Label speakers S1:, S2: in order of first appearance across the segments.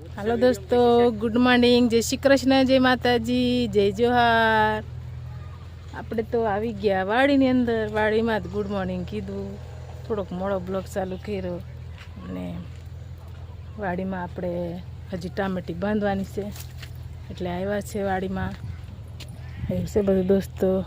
S1: હાલો દોસ્તો good morning જય શ્રી કૃષ્ણ, જય માતાજી, જય જોહાર. આપણે તો આવી ગયા વાડીની અંદર. વાડીમાં જ ગુડ મોર્નિંગ કીધું. થોડોક મોડો બ્લોક ચાલુ કર્યો. અને વાડીમાં આપણે હજી ટામેટી બાંધવાની છે. એટલે આવ્યા છે વાડીમાં. એવું છે બધું દોસ્તો.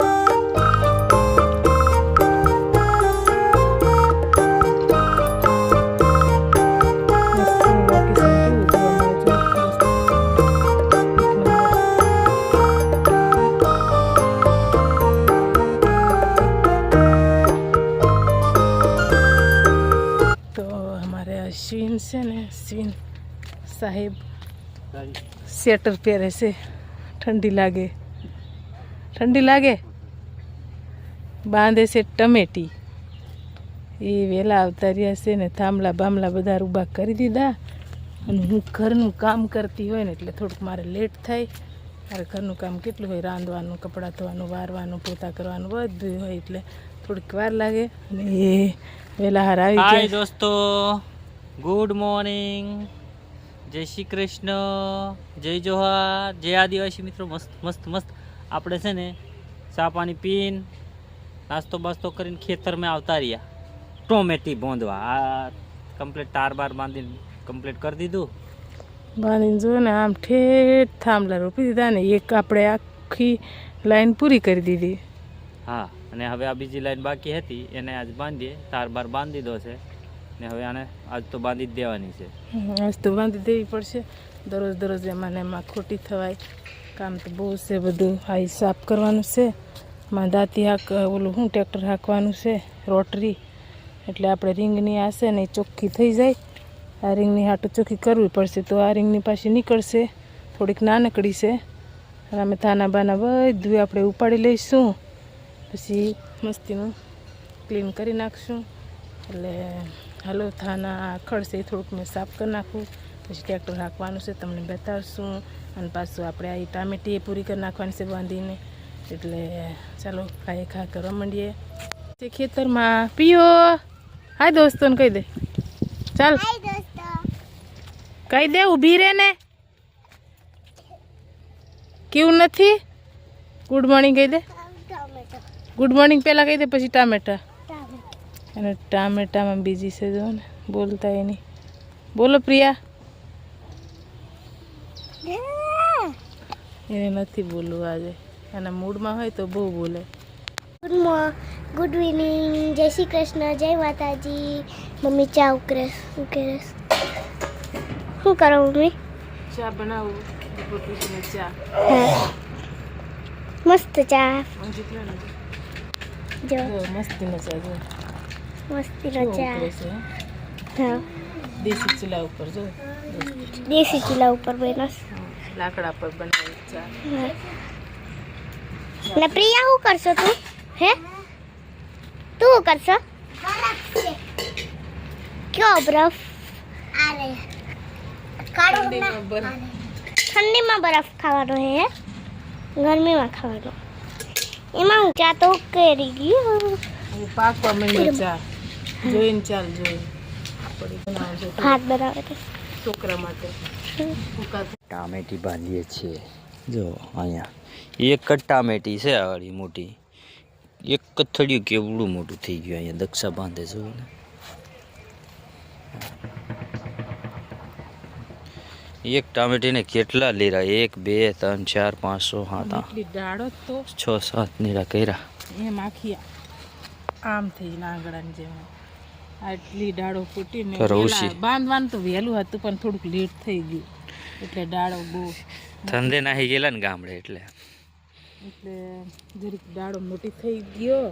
S1: ને સાહેબ. સ્વેટર પહેરે છે. ઠંડી લાગે. ઠંડી લાગે? બાંધે છે ટમેટી. એ વહેલા આવતા રહ્યા છે ને થાંભલા બામલા બધા ઊભા કરી દીધા. અને હું ઘરનું કામ કરતી હોય ને એટલે થોડુંક મારે લેટ થાય. મારે ઘરનું કામ કેટલું હોય? રાંધવાનું કપડાં ધોવાનું વારવાનું પોતા કરવાનું બધું હોય એટલે થોડીક વાર લાગે. અને એ વહેલા હાર આવી જાય
S2: દોસ્તો. ગુડ મોર્નિંગ જય શ્રી કૃષ્ણ. જય જોહાર. જય આદિવાસી મિત્રો. મસ્ત મસ્ત મસ્ત. આપણે છે ને ચા પાણી પીને નાસ્તો બાસ્તો કરીને ખેતરમાં આવતા રહ્યા. ટોમેટી બોંધવા આ કમ્પ્લીટ તાર બાર બાંધીને કમ્પ્લીટ કરી દીધું.
S1: બાંધીને જો ને આમ ઠેઠ થાંભલા રોપી દીધા ને એક આપણે આખી લાઈન પૂરી કરી દીધી.
S2: હા અને હવે આ બીજી લાઈન બાકી હતી. એને આજ બાંધીએ. તાર બાર બાંધી દીધો છે. ને હવે આને આજ તો બાંધી જ દેવાની છે.
S1: આજ તો બાંધી દેવી પડશે. દરરોજ દરરોજ એમાં ને એમાં ખોટી થવાય. કામ તો બહુ છે બધું. આ સાફ કરવાનું છે. માં દાંતી હાક, ઓલું શું ટ્રેક્ટર હાંકવાનું છે? રોટરી. એટલે આપણે રીંગની આ છે ને ચોખ્ખી થઈ જાય. આ રીંગની હાટું ચોખ્ખી કરવી પડશે તો આ રીંગની પાછી નીકળશે. થોડીક નાનકડી છે. અને અમે થાના બાના બધું આપણે ઉપાડી લઈશું. પછી મસ્તીનું ક્લીન કરી નાખશું. એટલે હાલો થાના ખડશે એ થોડુંક મેં સાફ કરી નાખું. પછી ટ્રેક્ટર નાખવાનું છે તમને બતાવશું. અને પાછું આપણે આ ટામેટી એ પૂરી કરી નાખવાની છે બાંધીને. એટલે ચાલો ખાઈ ખા કરવા માંડીએ. તે ખેતરમાં પીઓ હા દોસ્તોને કહી દે. ચાલ. કહી દે ઊભી રહે ને. કેવું નથી? ગુડ મોર્નિંગ કહી દે. ગુડ મોર્નિંગ પહેલાં કહી દે પછી ટામેટા. અને ટામેટામાં બીજી છે જો ને બોલતા એની. બોલો પ્રિયા. એને નથી બોલવું આજે. એના મૂડમાં હોય તો બહુ બોલે.
S3: ગુડ મોર્નિંગ ગુડ ઇવનિંગ જય શ્રી કૃષ્ણ જય માતાજી. મમ્મી ચા ઉકરે ઉકેરે. શું કરો મમ્મી?
S1: ચા બનાવું. ચા.
S3: મસ્ત ચા. જો.
S1: મસ્ત ચા જો.
S3: મસ્તીનો
S1: કેવો
S3: ચા
S1: ઉકળે છે
S3: હા
S1: દેશી ચૂલા ઉપર જો
S3: દેશી ચૂલા ઉપર બનસ
S1: લાકડા પર બનાવી ચા
S3: ને પ્રિયા શું કરશો તું હે તું શું કરશો કયો બરફ
S1: ઠંડીમાં બરફ
S3: ઠંડીમાં બરફ ખાવાનો હે હે? ગરમીમાં ખાવાનો એમાં હું ચા તો કરી ગયું
S1: હું પાકવા માંડ્યો ચા જોઈને ચાલ જોઈ
S3: ભાત બનાવે
S1: છોકરા માટે.
S2: ટામેટી બાંધીએ છીએ. જો અહીંયા. એક જ ટામેટી છે આળી મોટી. એક જ થડિયું કેવડું મોટું થઈ ગયું અહીંયા. દક્ષા બાંધે છે ને. એક ટામેટીને કેટલા લીરા? એક બે ત્રણ ચાર પાંચ સો સાત છ સાત નીરા કર્યા.
S1: એમ આખી આમ થઈ નાંગડાની જેમ. આટલી ડાળો ફૂટી ને બાંધવાનું તો વહેલું હતું પણ થોડુંક લેટ થઈ ગયું. એટલે ડાળો બહુ
S2: ધંધે નાહી ગયેલા ને ગામડે એટલે.
S1: એટલે જરીક ડાળો મોટી થઈ ગયો.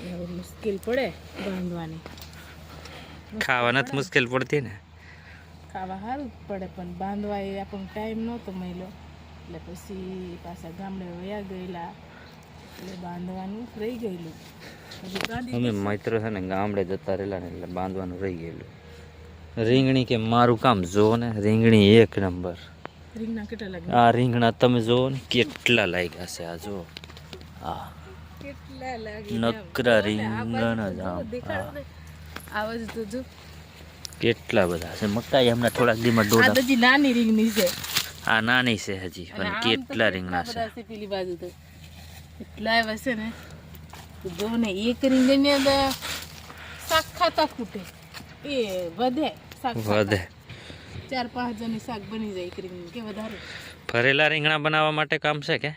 S1: હવે મુશ્કેલ પડે બાંધવાની.
S2: ખાવાના જ મુશ્કેલ પડતી ને?
S1: ખાવા સારું પડે પણ બાંધવા એ આપણને ટાઈમ નહોતો મળ્યો. એટલે પછી પાછા ગામડે વયા ગયેલા. એટલે બાંધવાનું રહી ગયેલું.
S2: અમે મિત્ર છે ને ગામડે જતા રહેલા ને એટલે બાંધવાનું રહી ગયેલું. રીંગણી કે મારું કામ જો ને રીંગણી એક નંબર. આ રીંગણા તમે જુઓ ને કેટલા લાગ્યા છે આ જો આ નકરા રીંગણ જ આમ
S1: જો
S2: કેટલા બધા છે મકાઈ હમણાં થોડાક દીમાં દોડા
S1: હજી નાની રીંગણી છે.
S2: આ નાની છે હજી પણ કેટલા રીંગણા છે.
S1: પેલી બાજુ તો. એટલા છે ને. જો ને એક રીંગણ ને શાક ખાતા ખૂટે. એ વધે શાક
S2: વધે.
S1: ચાર પાંચ જણની શાક બની જાય એક રીંગણ કે વધારે?
S2: ભરેલા રીંગણા બનાવવા માટે કામ છે કે?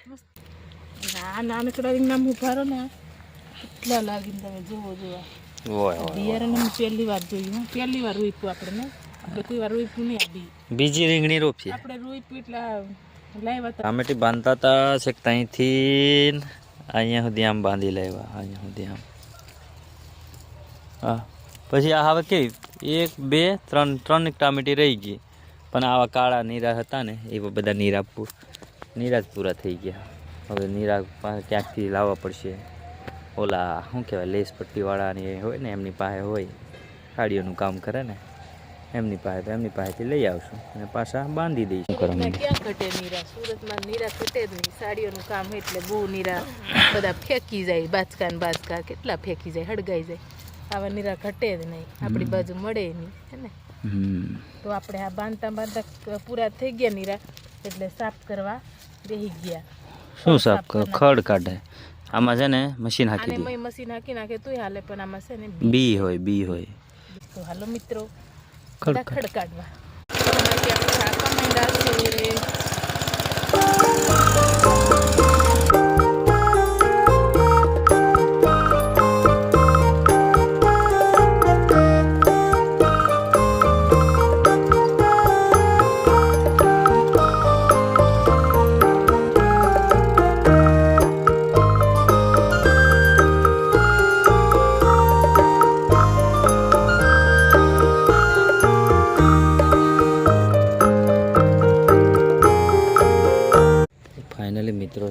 S1: ના નાનકડા રીંગણા ઉભારો ને કેટલા લાગીને તમે જોવો જોવા બિયારણ પહેલી વાર જોયું હો. પહેલી વાર રોઈપું આપણે ને. આપણે કોઈ વાર રોઈપું નહીં
S2: બીજી રીંગણી રોપીએ.
S1: આપણે એટલે લાવ્યા હતા.
S2: બાંધતા હતા છેક ત્યાંથી અહીંયા સુધી આમ બાંધી લાવ્યા, અહીંયા સુધી આમ. હા. પછી આ હવે કેવી? એક, બે, ત્રણ ત્રણ ટામેટી રહી ગઈ. પણ આવા કાળા નીરા હતા ને, એ બધા નીરા નીરા જ પૂરા થઈ ગયા. હવે નીરા ક્યાંકથી લાવવા પડશે? ઓલા, શું કહેવાય લેસ પટ્ટીવાળાની હોય ને, એમની પાસે હોય સાડીઓનું કામ કરે ને. એમની પાસે તો એમની પાસેથી લઈ આવશું અને પાછા બાંધી દઈશું. કરવાનું
S1: ક્યાં ઘટે નીરા સુરતમાં નીરા ઘટે જ નહીં. સાડીઓનું કામ હોય એટલે બહુ નીરા બધા ફેંકી જાય. બાચકા ને બાચકા કેટલા ફેંકી જાય હળગાઈ જાય. આવા નીરા ઘટે જ નહીં. આપણી બાજુ મળે નહીં હે ને? તો આપણે આ બાંધતા બાંધતા પૂરા થઈ ગયા નીરા એટલે સાફ કરવા બેહી ગયા.
S2: શું સાફ કરો ખડ કાઢે? આમાં છે ને મશીન હાકી દે.
S1: મશીન હાકી નાખે તોય હાલે પણ આમાં છે ને
S2: બી હોય બી હોય.
S1: તો હાલો મિત્રો
S2: ખડ
S1: બધા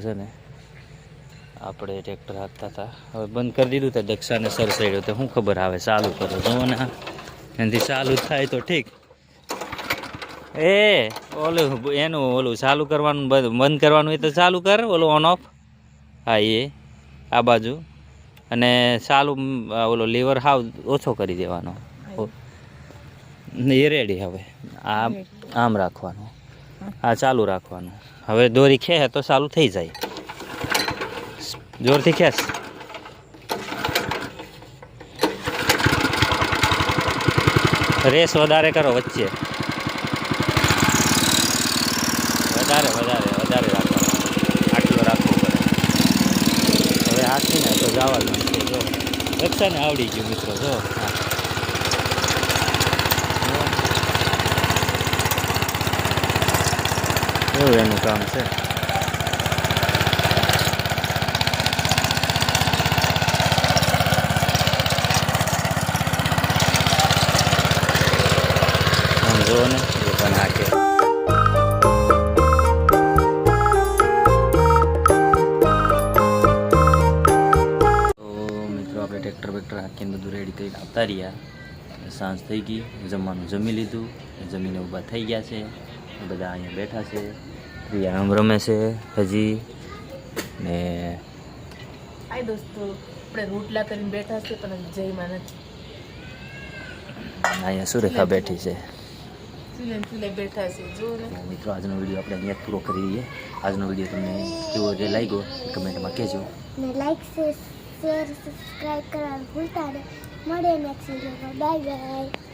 S1: છે
S2: ને આપણે ટ્રેક્ટર હાંકતા હતા. હવે બંધ કરી દીધું તો દક્ષાને સરસાડ્યો તો શું ખબર આવે ચાલુ કરો. જુઓ ને. એનાથી ચાલુ થાય તો ઠીક. એ ઓલું એનું ઓલું ચાલુ કરવાનું બંધ બંધ કરવાનું એ તો ચાલુ કર ઓલું ઓન ઓફ હા એ આ બાજુ. અને ચાલુ ઓલો લીવર હાવ ઓછો કરી દેવાનો. એ. રેડી હવે. આમ આમ રાખવાનું. આ ચાલુ રાખવાનું. હવે દોરી ખેંચે તો ચાલુ થઈ જાય. જોરથી ખેસ. રેસ વધારે કરો વચ્ચે. વધારે વધારે વધારે રાખવાનું. આટલો રાખવો પડે. હવે હાથીને તો જવાનું છે, જો. રક્ષાને આવડી ગયું, મિત્રો, જો. હા. એવું એનું કામ છે આમ ને એ આપણે ટ્રેક્ટર બેક્ટર હાકીને બધું રેડી કરીને આવતા રહ્યા. સાંજ થઈ ગઈ, જમવાનું જમી લીધું. જમીને ઊભા થઈ ગયા છે. બધા અહીંયા બેઠા છે. પ્રિયા આમ રમે છે હજી. ને
S1: હાય દોસ્તો આપણે રોટલા કરીને બેઠા છે પણ જઈમાં નથી.
S2: અહીંયા સુરેખા બેઠી છે.
S1: બેઠા છે જો ને.
S2: મિત્રો આજનો વીડિયો આપણે અહીંયા પૂરો કરી દઈએ આજનો વીડિયો તમને કેવો જે લાગ્યો કમેન્ટમાં કહેજો.
S3: લાઈક શેર સબસ્ક્રાઈબ કરવાનું ભૂલતા નહીં. મળે નેક્સ્ટ વિડીયોમાં. Bye bye